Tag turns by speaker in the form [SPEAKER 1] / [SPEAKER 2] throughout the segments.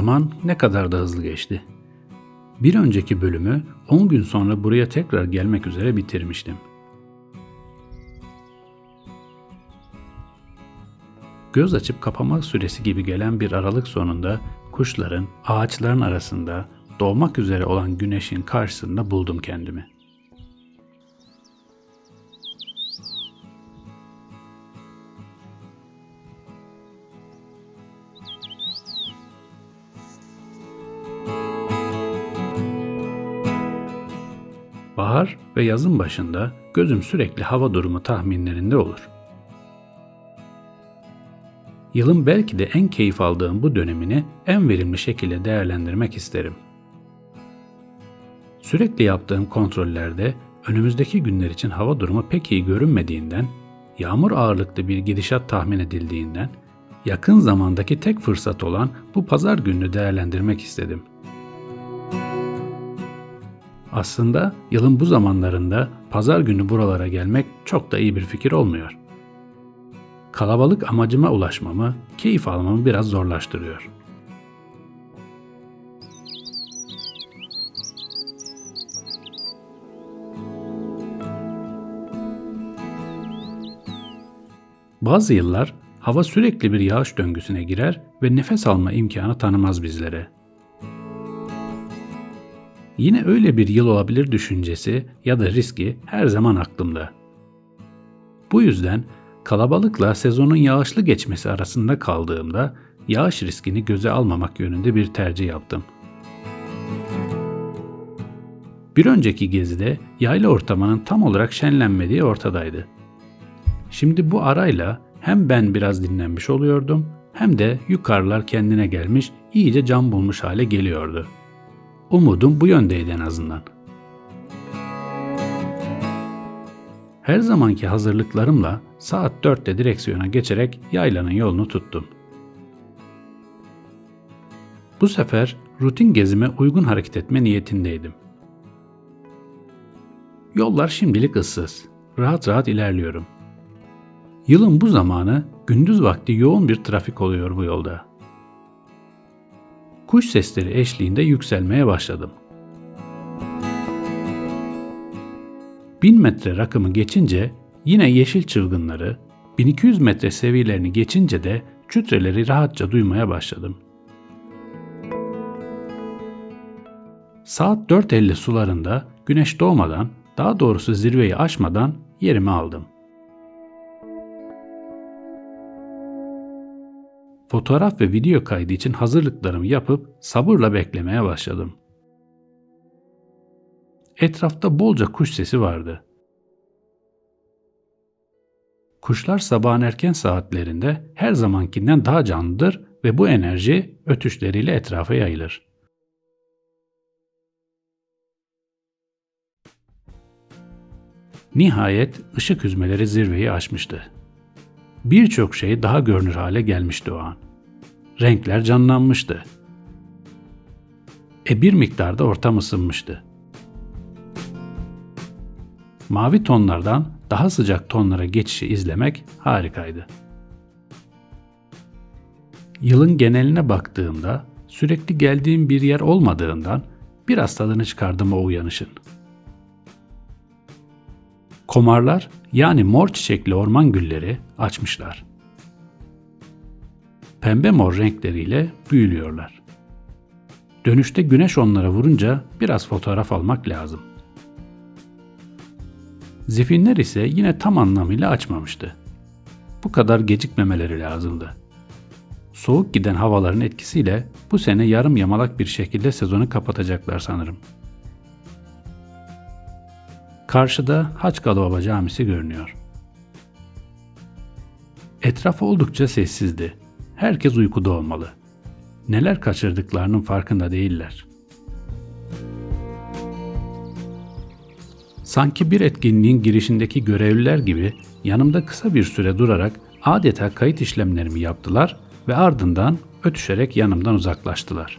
[SPEAKER 1] Zaman ne kadar da hızlı geçti. Bir önceki bölümü 10 gün sonra buraya tekrar gelmek üzere bitirmiştim. Göz açıp kapama süresi gibi gelen bir aralık sonunda kuşların, ağaçların arasında doğmak üzere olan güneşin karşısında buldum kendimi. Bahar ve yazın başında gözüm sürekli hava durumu tahminlerinde olur. Yılın belki de en keyif aldığım bu dönemini en verimli şekilde değerlendirmek isterim. Sürekli yaptığım kontrollerde önümüzdeki günler için hava durumu pek iyi görünmediğinden, yağmur ağırlıklı bir gidişat tahmin edildiğinden, yakın zamandaki tek fırsat olan bu pazar gününü değerlendirmek istedim. Aslında yılın bu zamanlarında pazar günü buralara gelmek çok da iyi bir fikir olmuyor. Kalabalık amacıma ulaşmamı, keyif almamı biraz zorlaştırıyor. Bazı yıllar hava sürekli bir yağış döngüsüne girer ve nefes alma imkanı tanımaz bizlere. Yine öyle bir yıl olabilir düşüncesi ya da riski her zaman aklımda. Bu yüzden kalabalıkla sezonun yağışlı geçmesi arasında kaldığımda yağış riskini göze almamak yönünde bir tercih yaptım. Bir önceki gezide yayla ortamının tam olarak şenlenmediği ortadaydı. Şimdi bu arayla hem ben biraz dinlenmiş oluyordum hem de yukarılar kendine gelmiş, iyice can bulmuş hale geliyordu. Umudum bu yöndeydi en azından. Her zamanki hazırlıklarımla saat 4'te direksiyona geçerek yaylanın yolunu tuttum. Bu sefer rutin gezime uygun hareket etme niyetindeydim. Yollar şimdilik ıssız. Rahat rahat ilerliyorum. Yılın bu zamanı gündüz vakti yoğun bir trafik oluyor bu yolda. Kuş sesleri eşliğinde yükselmeye başladım. 1000 metre rakımı geçince yine yeşil çılgınları, 1200 metre seviyelerini geçince de kütreleri rahatça duymaya başladım. Saat 4.50 sularında güneş doğmadan, daha doğrusu zirveyi aşmadan yerimi aldım. Fotoğraf ve video kaydı için hazırlıklarımı yapıp sabırla beklemeye başladım. Etrafta bolca kuş sesi vardı. Kuşlar sabahın erken saatlerinde her zamankinden daha canlıdır ve bu enerji ötüşleriyle etrafa yayılır. Nihayet ışık hüzmeleri zirveyi aşmıştı. Birçok şey daha görünür hale gelmişti o an. Renkler canlanmıştı. E bir miktarda ortam ısınmıştı. Mavi tonlardan daha sıcak tonlara geçişi izlemek harikaydı. Yılın geneline baktığımda sürekli geldiğim bir yer olmadığından biraz tadını çıkardım o uyanışın. Komarlar yani mor çiçekli orman gülleri açmışlar. Pembe mor renkleriyle büyülüyorlar. Dönüşte güneş onlara vurunca biraz fotoğraf almak lazım. Zifinler ise yine tam anlamıyla açmamıştı. Bu kadar gecikmemeleri lazımdı. Soğuk giden havaların etkisiyle bu sene yarım yamalak bir şekilde sezonu kapatacaklar sanırım. Karşıda Haçkalı Baba Camisi görünüyor. Etraf oldukça sessizdi. Herkes uykuda olmalı. Neler kaçırdıklarının farkında değiller. Sanki bir etkinliğin girişindeki görevliler gibi yanımda kısa bir süre durarak adeta kayıt işlemlerimi yaptılar ve ardından ötüşerek yanımdan uzaklaştılar.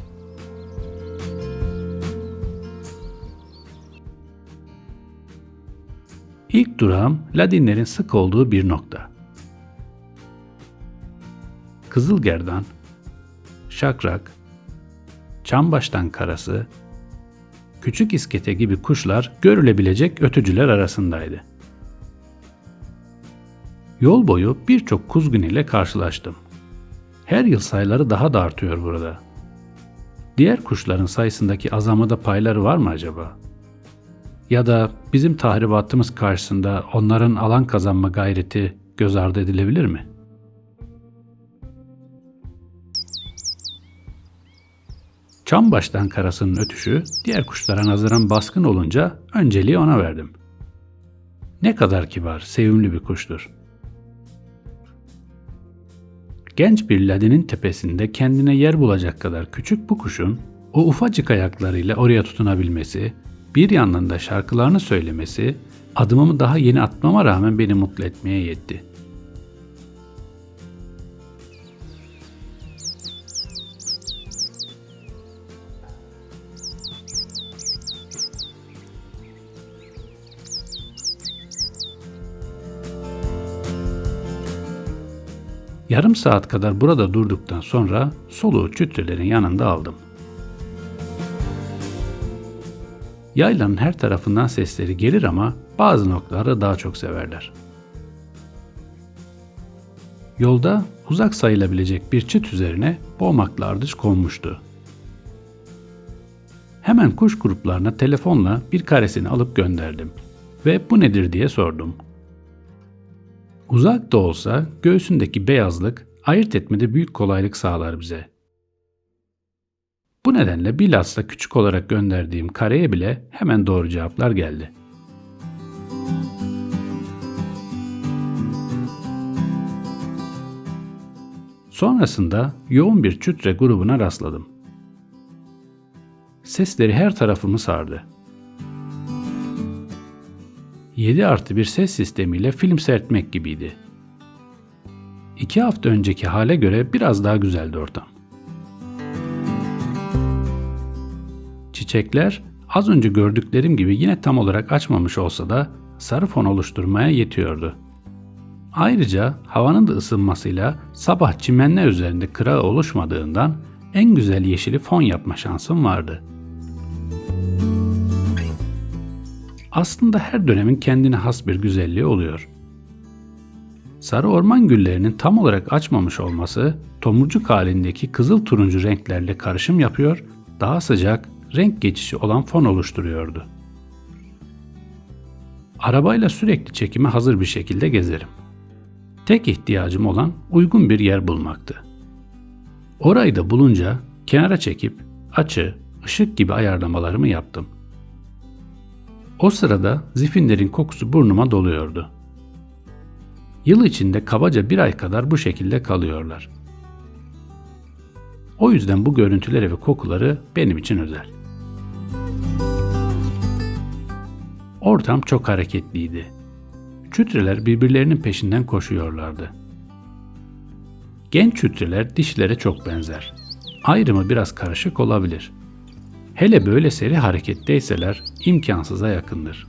[SPEAKER 1] İlk durağım Ladinlerin sık olduğu bir nokta. Kızılgerdan, şakrak, çambaştan karası, küçük iskete gibi kuşlar görülebilecek ötücüler arasındaydı. Yol boyu birçok kuzgun ile karşılaştım. Her yıl sayıları daha da artıyor burada. Diğer kuşların sayısındaki azamada payları var mı acaba? Ya da bizim tahribatımız karşısında onların alan kazanma gayreti göz ardı edilebilir mi? Çambaştan karasının ötüşü diğer kuşlara nazaran baskın olunca önceliği ona verdim. Ne kadar kibar, sevimli bir kuştur. Genç bir ladinin tepesinde kendine yer bulacak kadar küçük bu kuşun o ufacık ayaklarıyla oraya tutunabilmesi, bir yandan da şarkılarını söylemesi, adımımı daha yeni atmama rağmen beni mutlu etmeye yetti. Yarım saat kadar burada durduktan sonra soluğu çütrelerin yanında aldım. Yaylanın her tarafından sesleri gelir ama bazı noktaları daha çok severler. Yolda uzak sayılabilecek bir çit üzerine boğmaklı ardıç konmuştu. Hemen kuş gruplarına telefonla bir karesini alıp gönderdim ve bu nedir diye sordum. Uzak da olsa göğsündeki beyazlık ayırt etmede büyük kolaylık sağlar bize. Bu nedenle bilhassa küçük olarak gönderdiğim kareye bile hemen doğru cevaplar geldi. Sonrasında yoğun bir çütre grubuna rastladım. Sesleri her tarafımı sardı. 7 artı bir ses sistemiyle film seyretmek gibiydi. İki hafta önceki hale göre biraz daha güzeldi ortam. Çiçekler az önce gördüklerim gibi yine tam olarak açmamış olsa da sarı fon oluşturmaya yetiyordu. Ayrıca havanın da ısınmasıyla sabah çimenler üzerinde kırağı oluşmadığından en güzel yeşili fon yapma şansım vardı. Aslında her dönemin kendine has bir güzelliği oluyor. Sarı orman güllerinin tam olarak açmamış olması tomurcuk halindeki kızıl turuncu renklerle karışım yapıyor, daha sıcak, renk geçişi olan fon oluşturuyordu. Arabayla sürekli çekime hazır bir şekilde gezerim. Tek ihtiyacım olan uygun bir yer bulmaktı. Orayı da bulunca kenara çekip açı, ışık gibi ayarlamalarımı yaptım. O sırada zifinlerin kokusu burnuma doluyordu. Yıl içinde kabaca bir ay kadar bu şekilde kalıyorlar. O yüzden bu görüntüleri ve kokuları benim için özel. Ortam çok hareketliydi. Çütreler birbirlerinin peşinden koşuyorlardı. Genç çütreler dişlere çok benzer. Ayrımı biraz karışık olabilir. Hele böyle seri hareketteyseler imkansıza yakındır.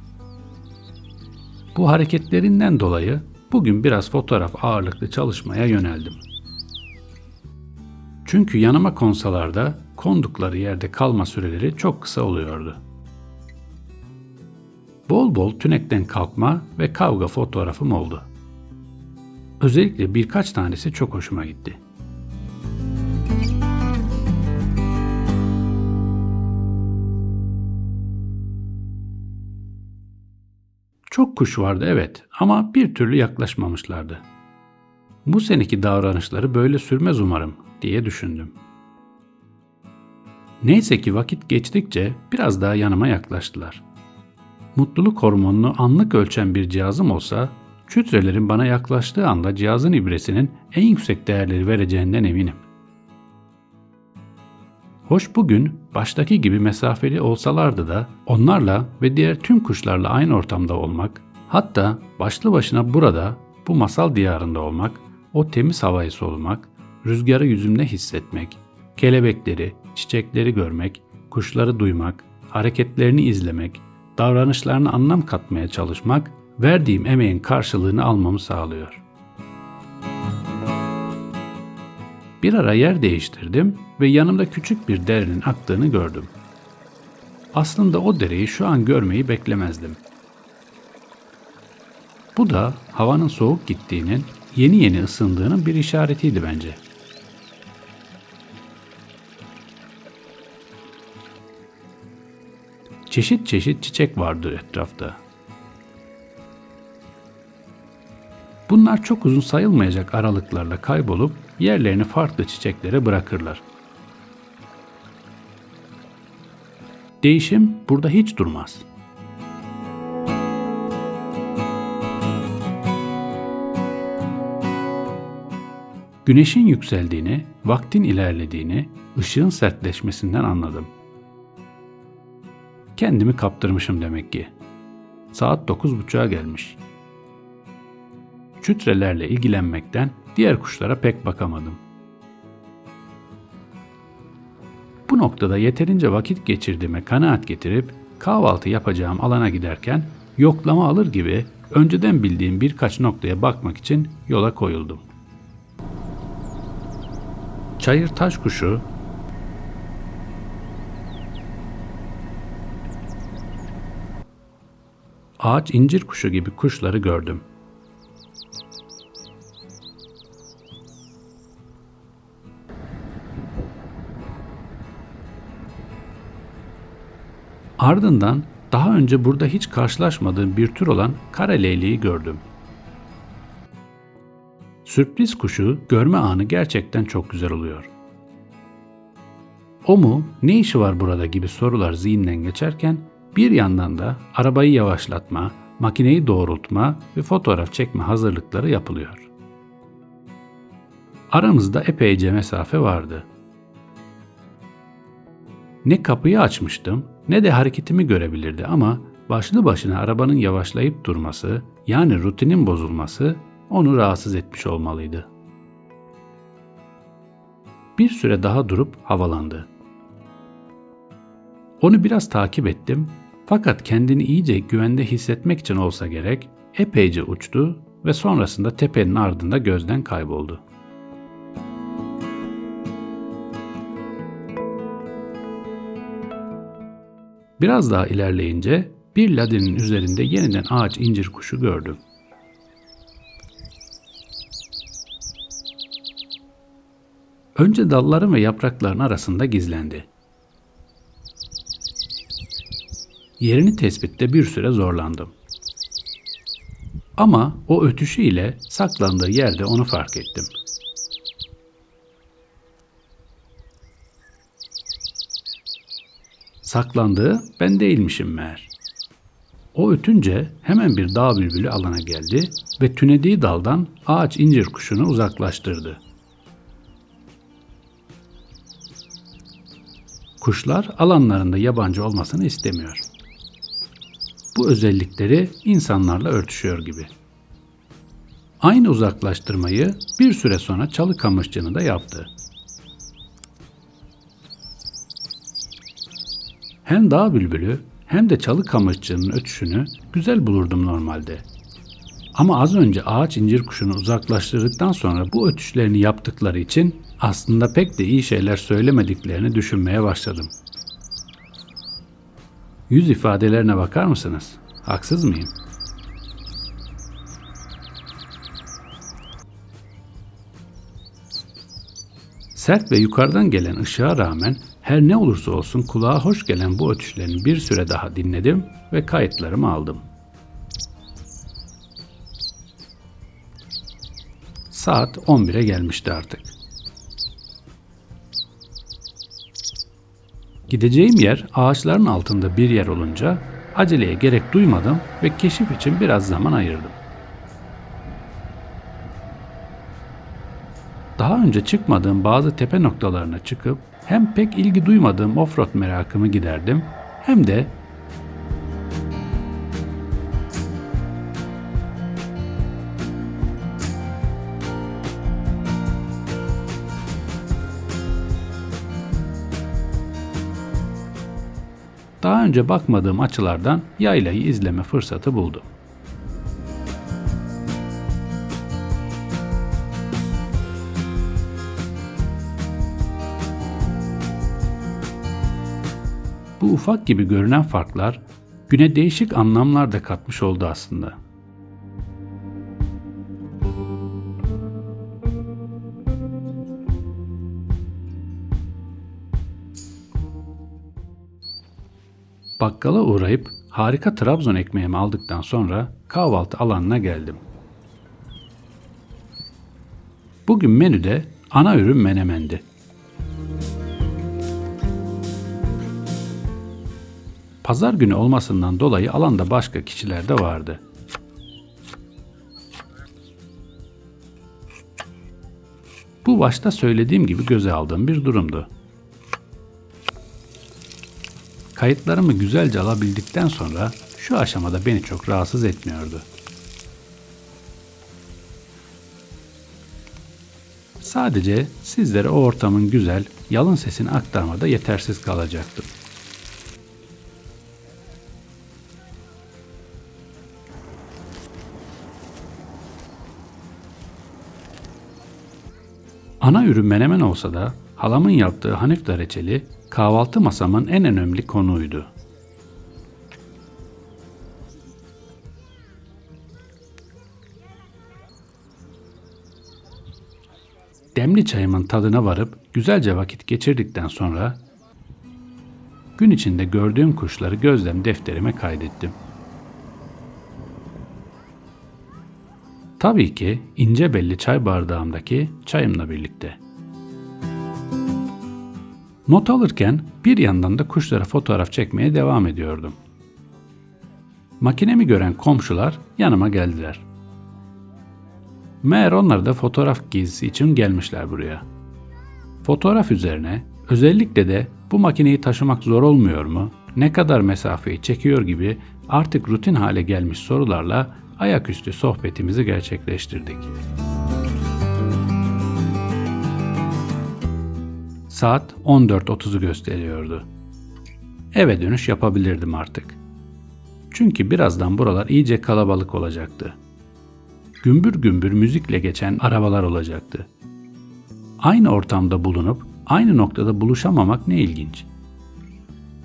[SPEAKER 1] Bu hareketlerinden dolayı bugün biraz fotoğraf ağırlıklı çalışmaya yöneldim. Çünkü yanıma konsalarda kondukları yerde kalma süreleri çok kısa oluyordu. Bol bol tünekten kalkma ve kavga fotoğrafım oldu. Özellikle birkaç tanesi çok hoşuma gitti. Çok kuş vardı evet ama bir türlü yaklaşmamışlardı. Bu seneki davranışları böyle sürmez umarım diye düşündüm. Neyse ki vakit geçtikçe biraz daha yanıma yaklaştılar. Mutluluk hormonunu anlık ölçen bir cihazım olsa, çütrelerin bana yaklaştığı anda cihazın ibresinin en yüksek değerleri vereceğinden eminim. Hoş bugün baştaki gibi mesafeli olsalardı da onlarla ve diğer tüm kuşlarla aynı ortamda olmak, hatta başlı başına burada bu masal diyarında olmak, o temiz havayı solumak, rüzgarı yüzümde hissetmek, kelebekleri, çiçekleri görmek, kuşları duymak, hareketlerini izlemek, davranışlarına anlam katmaya çalışmak, verdiğim emeğin karşılığını almamı sağlıyor. Bir ara yer değiştirdim ve yanımda küçük bir derenin aktığını gördüm. Aslında o dereyi şu an görmeyi beklemezdim. Bu da havanın soğuk gittiğinin, yeni yeni ısındığının bir işaretiydi bence. Çeşit çeşit çiçek vardı etrafta. Bunlar çok uzun sayılmayacak aralıklarla kaybolup yerlerini farklı çiçeklere bırakırlar. Değişim burada hiç durmaz. Güneşin yükseldiğini, vaktin ilerlediğini, ışığın sertleşmesinden anladım. Kendimi kaptırmışım demek ki. Saat dokuz buçuğa gelmiş. Çütrelerle ilgilenmekten diğer kuşlara pek bakamadım. Bu noktada yeterince vakit geçirdiğime kanaat getirip kahvaltı yapacağım alana giderken yoklama alır gibi önceden bildiğim birkaç noktaya bakmak için yola koyuldum. Çayır taş kuşu ağaç incir kuşu gibi kuşları gördüm. Ardından daha önce burada hiç karşılaşmadığım bir tür olan kara gördüm. Sürpriz kuşu görme anı gerçekten çok güzel oluyor. O mu, ne işi var burada gibi sorular zihinden geçerken bir yandan da arabayı yavaşlatma, makineyi doğrultma ve fotoğraf çekme hazırlıkları yapılıyor. Aramızda epeyce mesafe vardı. Ne kapıyı açmıştım ne de hareketimi görebilirdi ama başlı başına arabanın yavaşlayıp durması yani rutinin bozulması onu rahatsız etmiş olmalıydı. Bir süre daha durup havalandı. Onu biraz takip ettim fakat kendini iyice güvende hissetmek için olsa gerek epeyce uçtu ve sonrasında tepenin ardında gözden kayboldu. Biraz daha ilerleyince bir ladenin üzerinde yeniden ağaç incir kuşu gördüm. Önce dalların ve yaprakların arasında gizlendi. Yerini tespitte bir süre zorlandım. Ama o ötüşü ile saklandığı yerde onu fark ettim. Saklandığı ben değilmişim meğer. O ötünce hemen bir dağ bülbülü alana geldi ve tünediği daldan ağaç incir kuşunu uzaklaştırdı. Kuşlar alanlarında yabancı olmasını istemiyor. Bu özellikleri insanlarla örtüşüyor gibi. Aynı uzaklaştırmayı bir süre sonra çalı kamışçını da yaptı. Hem dağ bülbülü hem de çalı kamışçının ötüşünü güzel bulurdum normalde. Ama az önce ağaç incir kuşunu uzaklaştırdıktan sonra bu ötüşlerini yaptıkları için aslında pek de iyi şeyler söylemediklerini düşünmeye başladım. Yüz ifadelerine bakar mısınız? Haksız mıyım? Sert ve yukarıdan gelen ışığa rağmen her ne olursa olsun kulağa hoş gelen bu ötüşlerini bir süre daha dinledim ve kayıtlarımı aldım. Saat 11'e gelmişti artık. Gideceğim yer ağaçların altında bir yer olunca aceleye gerek duymadım ve keşif için biraz zaman ayırdım. Daha önce çıkmadığım bazı tepe noktalarına çıkıp hem pek ilgi duymadığım offroad merakımı giderdim hem de daha önce bakmadığım açılardan yaylayı izleme fırsatı buldum. Bu ufak gibi görünen farklar güne değişik anlamlar da katmış oldu aslında. Bakkala uğrayıp harika Trabzon ekmeğimi aldıktan sonra kahvaltı alanına geldim. Bugün menüde ana ürün menemendi. Pazar günü olmasından dolayı alanda başka kişiler de vardı. Bu başta söylediğim gibi göze aldığım bir durumdu. Kayıtlarımı güzelce alabildikten sonra şu aşamada beni çok rahatsız etmiyordu. Sadece sizlere o ortamın güzel, yalın sesini aktarmada yetersiz kalacaktım. Ana ürün menemen olsa da halamın yaptığı hanifta reçeli kahvaltı masamın en önemli konuydu. Demli çayımın tadına varıp güzelce vakit geçirdikten sonra gün içinde gördüğüm kuşları gözlem defterime kaydettim. Tabii ki ince belli çay bardağımdaki çayımla birlikte. Not alırken bir yandan da kuşlara fotoğraf çekmeye devam ediyordum. Makinemi gören komşular yanıma geldiler. Meğer onlar da fotoğraf gezisi için gelmişler buraya. Fotoğraf üzerine özellikle de bu makineyi taşımak zor olmuyor mu? Ne kadar mesafeyi çekiyor gibi artık rutin hale gelmiş sorularla ayaküstü sohbetimizi gerçekleştirdik. Saat 14.30'u gösteriyordu. Eve dönüş yapabilirdim artık. Çünkü birazdan buralar iyice kalabalık olacaktı. Gümbür gümbür müzikle geçen arabalar olacaktı. Aynı ortamda bulunup aynı noktada buluşamamak ne ilginç.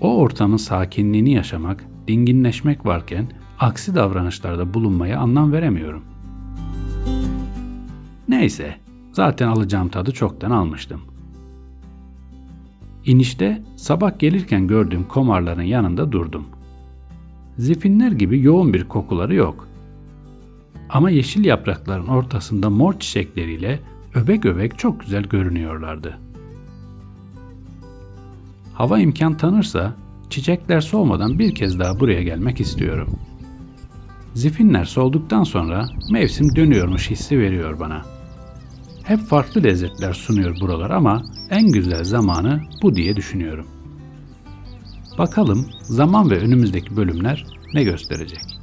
[SPEAKER 1] O ortamın sakinliğini yaşamak, dinginleşmek varken aksi davranışlarda bulunmaya anlam veremiyorum. Neyse, zaten alacağım tadı çoktan almıştım. İnişte sabah gelirken gördüğüm komarların yanında durdum. Zifinler gibi yoğun bir kokuları yok. Ama yeşil yaprakların ortasında mor çiçekleriyle öbek öbek çok güzel görünüyorlardı. Hava imkan tanırsa çiçekler soğumadan bir kez daha buraya gelmek istiyorum. Zifinler solduktan sonra mevsim dönüyormuş hissi veriyor bana. Hep farklı lezzetler sunuyor buralar ama en güzel zamanı bu diye düşünüyorum. Bakalım zaman ve önümüzdeki bölümler ne gösterecek?